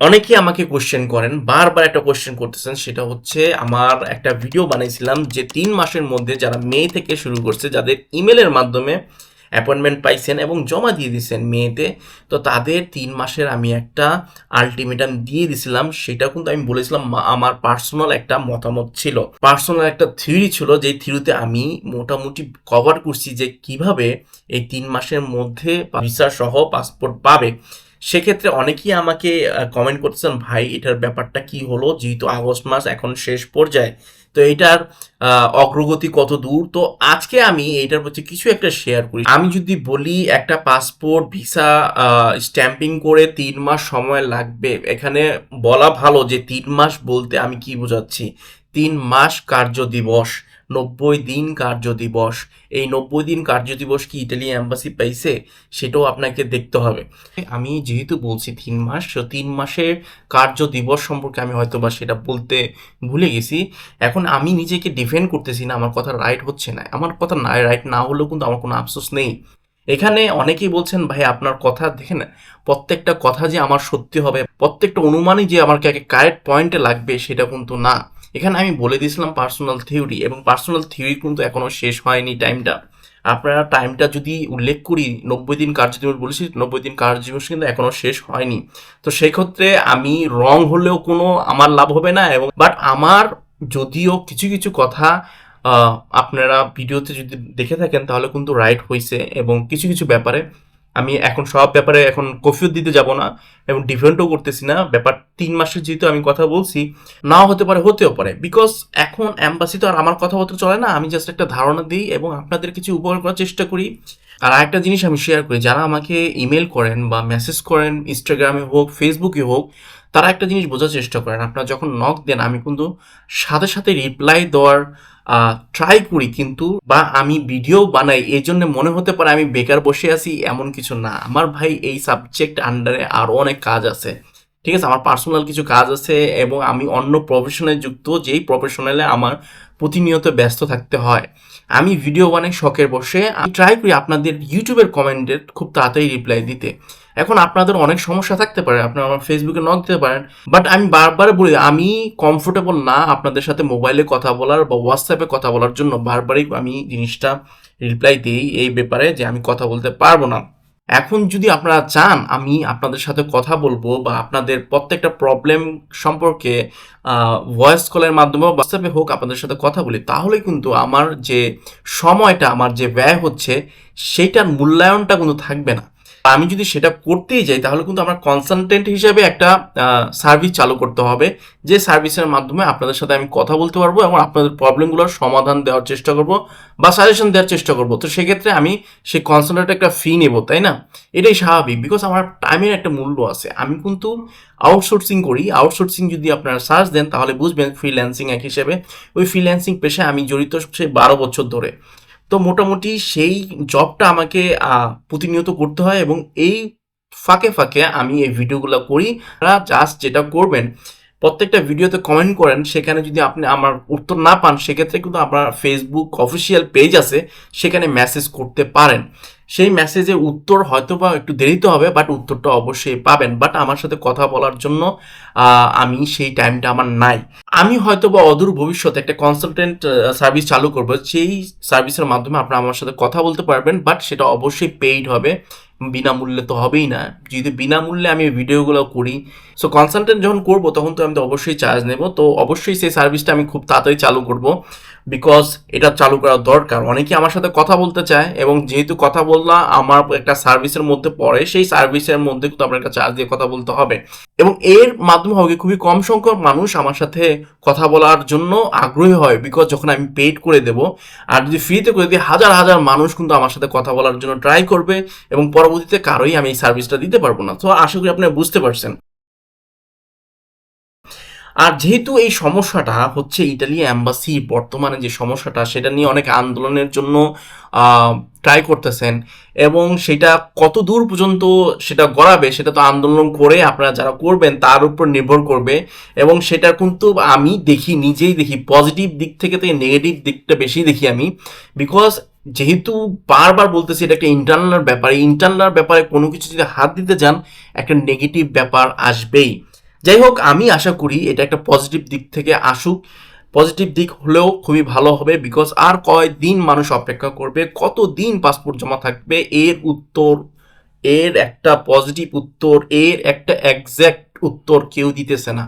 অনেকেই আমাকে কোশ্চেন করেন, বারবার একটা কোশ্চেন করতেছেন, সেটা হচ্ছে আমার একটা ভিডিও বানিয়েছিলাম যে তিন মাসের মধ্যে যারা মে থেকে শুরু করছে, যাদের ইমেলের মাধ্যমে অ্যাপয়েন্টমেন্ট পাইছেন এবং জমা দিয়ে দিয়েছেন মেয়েতে, তো তাদের তিন মাসের আমি একটা আলটিমেটাম দিয়ে দিছিলাম। সেটা কিন্তু আমি বলেছিলাম আমার পার্সোনাল একটা মতামত ছিল। পার্সোনাল একটা থিওরি ছিল যে থিওরিতে আমি মোটামুটি কভার করছি যে কীভাবে এই তিন মাসের মধ্যে ভিসা সহ পাসপোর্ট পাবে। সেক্ষেত্রে অনেকেই আমাকে কমেন্ট করতেছেন, ভাই, এটার ব্যাপারটা কি হলো? যেহেতু আগস্ট মাস, এখন শেষ পর্যায়ে। তো এটার অগ্রগতি কত দূর? তো আজকে আমি এটার প্রতি কিছু একটা শেয়ার করি। আমি যদি বলি, একটা পাসপোর্ট ভিসা স্ট্যাম্পিং করে তিন মাস সময় লাগবে। এখানে বলা ভালো যে তিন মাস বলতে আমি কি বোঝাচ্ছি? তিন মাস কার্য দিবস। নব্বই দিন কার্য দিবস। এই নব্বই দিন কার্য দিবস কি ইটালি অ্যাম্বাসি পাইছে? সেটাও আপনাকে দেখতে হবে। আমি যেহেতু বলছি তিন মাস, তো তিন মাসের কার্য দিবস সম্পর্কে আমি হয়তো বা সেটা বলতে ভুলে গেছি। এখন আমি নিজেকে ডিফেন্ড করতেছি না, আমার কথা রাইট হচ্ছে না। আমার কথা না রাইট না হলেও কিন্তু আমার কোনো আফসোস নেই। এখানে অনেকেই বলছেন, ভাই, আপনার কথা দেখেন, প্রত্যেকটা কথা যে আমার সত্যি হবে, প্রত্যেকটা অনুমানই যে আমার কারেক্ট পয়েন্টে লাগবে, সেটা কিন্তু না। এখানে আমি বলে দিয়েছিলাম পার্সোনাল থিওরি এবং পার্সোনাল থিওরি কিন্তু এখনও শেষ হয়নি টাইমটা আপনারা টাইমটা যদি উল্লেখ করি, নব্বই দিন কার্যদিবস বলেছি, নব্বই দিন কার্যদিবস কিন্তু এখনও শেষ হয়নি। তো সেক্ষেত্রে আমি রং হলেও কোনো আমার লাভ হবে না এবং বাট আমার যদিও কিছু কিছু কথা আপনারা ভিডিওতে যদি দেখে থাকেন তাহলে কিন্তু রাইট হয়েছে এবং কিছু কিছু ব্যাপারে আমি এখন সব ব্যাপারে এখন কফিও দিতে যাব না এবং ডিফেন্ডও করতেছি না। ব্যাপার তিন মাসের যেহেতু আমি কথা বলছি, নাও হতে পারে, হতেও পারে। বিকজ এখন অ্যাম্বাসি তো আর আমার কথাবার্তা চলে না, আমি জাস্ট একটা ধারণা দিই এবং আপনাদের কিছু উপকার করার চেষ্টা করি। আর আরেকটা জিনিস আমি শেয়ার করি, যারা আমাকে ইমেল করেন বা মেসেজ করেন ইনস্টাগ্রামে হোক ফেসবুকে হোক, তারা একটা জিনিস বোঝার চেষ্টা করেন। আপনারা যখন নক দেন, আমি কিন্তু সাথে সাথে রিপ্লাই দেওয়ার ট্রাই করি কিন্তু বা আমি ভিডিও বানাই, এই জন্য মনে হতে পারে আমি বেকার বসে আছি, এমন কিছু না। আমার ভাই এই সাবজেক্ট আন্ডারে আরও অনেক কাজ আছে। ঠিক আছে, আমার পার্সোনাল কিছু কাজ আছে এবং আমি অন্য প্রফেশনে যুক্ত, যেই প্রফেশনালে আমার প্রতিনিয়ত ব্যস্ত থাকতে হয়। আমি ভিডিও বানাই, শখের বসে। আমি ট্রাই করি আপনাদের ইউটিউবের কমেন্টের খুব তাড়াতাড়ি রিপ্লাই দিতে। এখন আপনাদের অনেক সমস্যা থাকতে পারে, আপনারা আমার ফেসবুকে নক দিতে পারেন বাট আমি বারবার বলি, আমি কমফোর্টেবল না আপনাদের সাথে মোবাইলে কথা বলার বা হোয়াটসঅ্যাপে কথা বলার জন্য, বারবারই আমি জিনিসটা রিপ্লাই দিই এই ব্যাপারে যে আমি কথা বলতে পারব না। এখন যদি আপনারা চান আমি আপনাদের সাথে কথা বলব বা আপনাদের প্রত্যেকটা প্রবলেম সম্পর্কে ভয়েস কলের মাধ্যমে হোয়াটসঅ্যাপে হোক আপনাদের সাথে কথা বলি, তাহলে কিন্তু আমার যে সময়টা, আমার যে ব্যয় হচ্ছে সেইটার মূল্যায়নটা কিন্তু থাকবে না। আমি যদি সেটা করতেই যাই, তাহলে কিন্তু আমার কনসালটেন্ট হিসাবে একটা সার্ভিস চালু করতে হবে। যে সার্ভিসের মাধ্যমে আপনাদের সাথে আমি কথা বলতে পারব এবং আপনাদের প্রবলেমগুলোর সমাধান দেওয়ার চেষ্টা করব বা সাজেশন দেওয়ার চেষ্টা করব। তো সেক্ষেত্রে আমি সেই কনসালটেন্ট একটা ফি নেব, তাই না? এটাই স্বাভাবিক বিকজ আমার টাইমের একটা মূল্য আছে। আমি কিন্তু আউটসোর্সিং করি। আউটসোর্সিং যদি আপনারা সার্চ দেন, তাহলে বুঝবেন ফ্রিল্যান্সিং এক হিসেবে। ওই ফ্রিল্যান্সিং পেশায় আমি জড়িত সেই বারো বছর ধরে। তো মোটামুটি সেই জবটা আমাকে প্রতিনিয়ত করতে হয় এবং এই ফাঁকে ফাঁকে আমি এই ভিডিওগুলো করি। তারা জাস্ট যেটা করবেন প্রত্যেকটা ভিডিওতে কমেন্ট করেন, সেখানে যদি আপনি আমার উত্তর না পান, সেক্ষেত্রে কিন্তু আপনার ফেসবুক অফিসিয়াল পেজ আছে, সেখানে মেসেজ করতে পারেন। সেই মেসেজের উত্তর হয়তো বা একটু দেরিতে হবে বাট উত্তরটা অবশ্যই পাবেন। বাট আমার সাথে কথা বলার জন্য আমি সেই টাইমটা আমার নাই। আমি হয়তো বা অদূর ভবিষ্যতে একটা কনসালটেন্ট সার্ভিস চালু করব। সেই সার্ভিসের মাধ্যমে আপনারা আমার সাথে কথা বলতে পারবেন বাট সেটা অবশ্যই পেইড হবে। বিনামূল্যে তো হবেই না। যদি বিনামূল্যে আমি ভিডিওগুলো করি সো কনসালটেন্ট যখন করব তখন তো আমি তো অবশ্যই চার্জ নেব। তো অবশ্যই সেই সার্ভিসটা আমি খুব তাড়াতাড়ি চালু করব। বিকজ এটা চালু করা দরকার। অনেকে আমার সাথে কথা বলতে চায় এবং যেহেতু কথা বললা, আমার একটা সার্ভিসের মধ্যে পড়ে, সেই সার্ভিসের মধ্যে কিন্তু আপনার একটা চার্জ দিয়ে কথা বলতে হবে। এবং এর মাধ্যমে হবে খুবই কম সংখ্যক মানুষ আমার সাথে কথা বলার জন্য আগ্রহী হয় বিকজ যখন আমি পেড করে দেব, আর যদি ফ্রিতে করে দিই, হাজার হাজার মানুষ কিন্তু আমার সাথে কথা বলার জন্য ট্রাই করবে এবং পরবর্তীতে কারোই আমি এই সার্ভিসটা দিতে পারব না। তো আশা করি আপনি বুঝতে পারছেন। আর যেহেতু এই সমস্যাটা হচ্ছে ইটালি অ্যাম্বাসি বর্তমানে যে সমস্যাটা, সেটা নিয়ে অনেক আন্দোলনের জন্য ট্রাই করতেছেন এবং সেটা কত দূর পর্যন্ত সেটা গড়াবে, সেটা তো আন্দোলন করে আপনারা যারা করবেন, তার উপর নির্ভর করবে এবং সেটা কিন্তু আমি দেখি, নিজেই দেখি পজিটিভ দিক থেকে থেকে নেগেটিভ দিকটা বেশি দেখি আমি বিকজ যেহেতু বারবার বলতেছি এটা একটা ইন্টারনাল ব্যাপার ইন্টারনাল ব্যাপারে কোনো কিছু যদি হাত দিতে যান, একটা নেগেটিভ ব্যাপার আসবেই। যাই হোক আমি আশা করি এটা একটা পজিটিভ দিক থেকে আসুক। পজিটিভ দিক হলেও খুবই ভালো হবে বিকজ আর কয়দিন মানুষ অপেক্ষা করবে? কত দিন পাসপোর্ট জমা থাকবে? এর উত্তর, এর একটা পজিটিভ উত্তর, এর একটা একজ্যাক্ট উত্তর কেউ দিতেছে না।